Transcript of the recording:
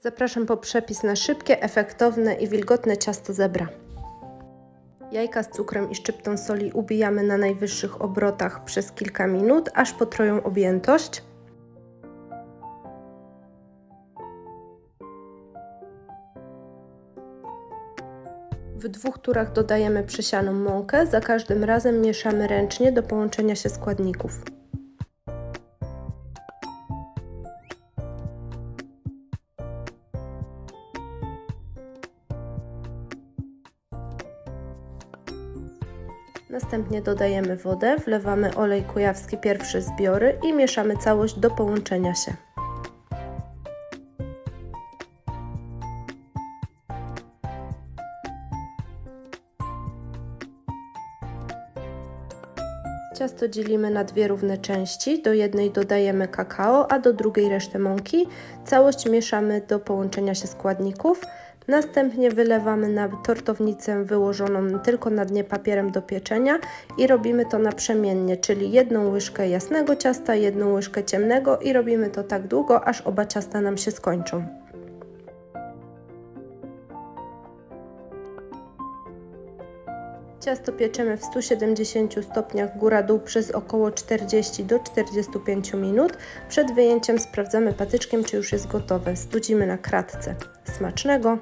Zapraszam po przepis na szybkie, efektowne i wilgotne ciasto zebra. Jajka z cukrem i szczyptą soli ubijamy na najwyższych obrotach przez kilka minut, aż potroją objętość. W dwóch turach dodajemy przesianą mąkę, za każdym razem mieszamy ręcznie do połączenia się składników. Następnie dodajemy wodę, wlewamy olej kujawski pierwszy zbiory i mieszamy całość do połączenia się. Ciasto dzielimy na dwie równe części. Do jednej dodajemy kakao, a do drugiej resztę mąki. Całość mieszamy do połączenia się składników. Następnie wylewamy na tortownicę wyłożoną tylko na dnie papierem do pieczenia i robimy to naprzemiennie, czyli jedną łyżkę jasnego ciasta, jedną łyżkę ciemnego i robimy to tak długo, aż oba ciasta nam się skończą. Ciasto pieczemy w 170 stopniach góra-dół przez około 40 do 45 minut. Przed wyjęciem sprawdzamy patyczkiem, czy już jest gotowe. Studzimy na kratce. Smacznego!